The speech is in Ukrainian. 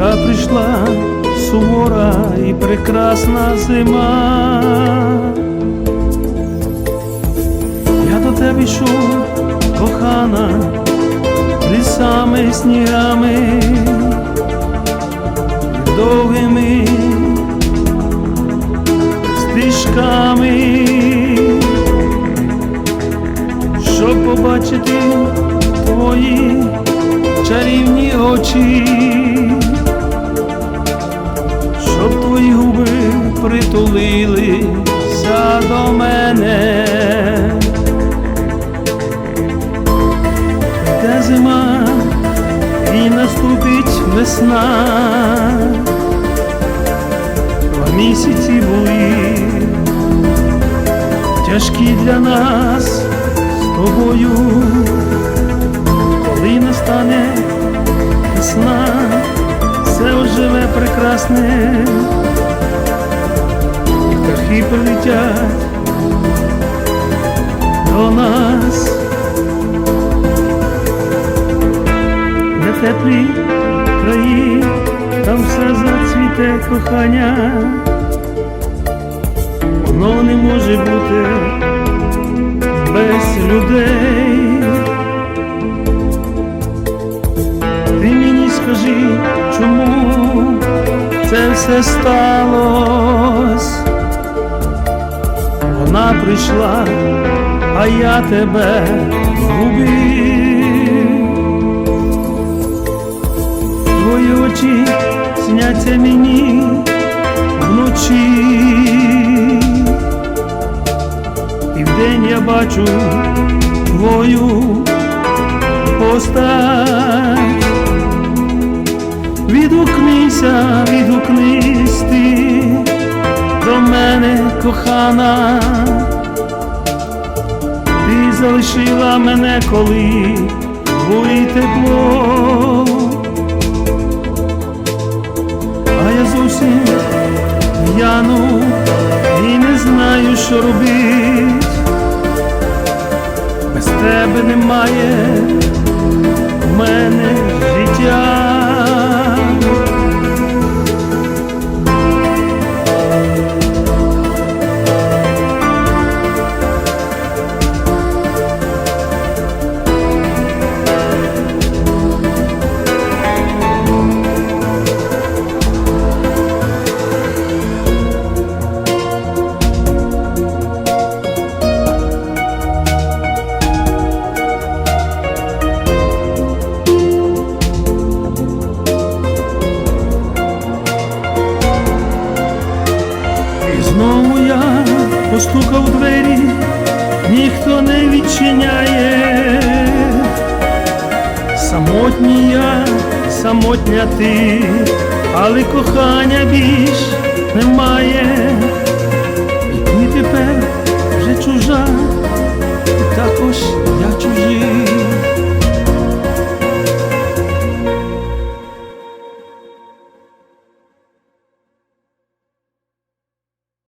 Яка прийшла сувора і прекрасна зима. Я до тебе йшов, кохана, лісами, снігами, довгими стежками, щоб побачити твої чарівні очі, весна, Два місяці були тяжкі для нас з тобою, коли настане весна, все оживе прекрасне, птахи прилетять до нас. Де теплі краї, там все зацвіте кохання, воно не може бути без людей. Ти мені скажи, чому це все сталось? Вона прийшла, а я тебе згубив. Очі сняться мені вночі, і вдень я бачу твою постать. Відгукнися, відгукнись ти до мене, кохана, ти залишила мене, коли бурі тепло. А я ну і не знаю, що робить. Без тебе немає І я постукав двері, ніхто не відчиняє. Самотній я, самотня ти, але кохання більш немає.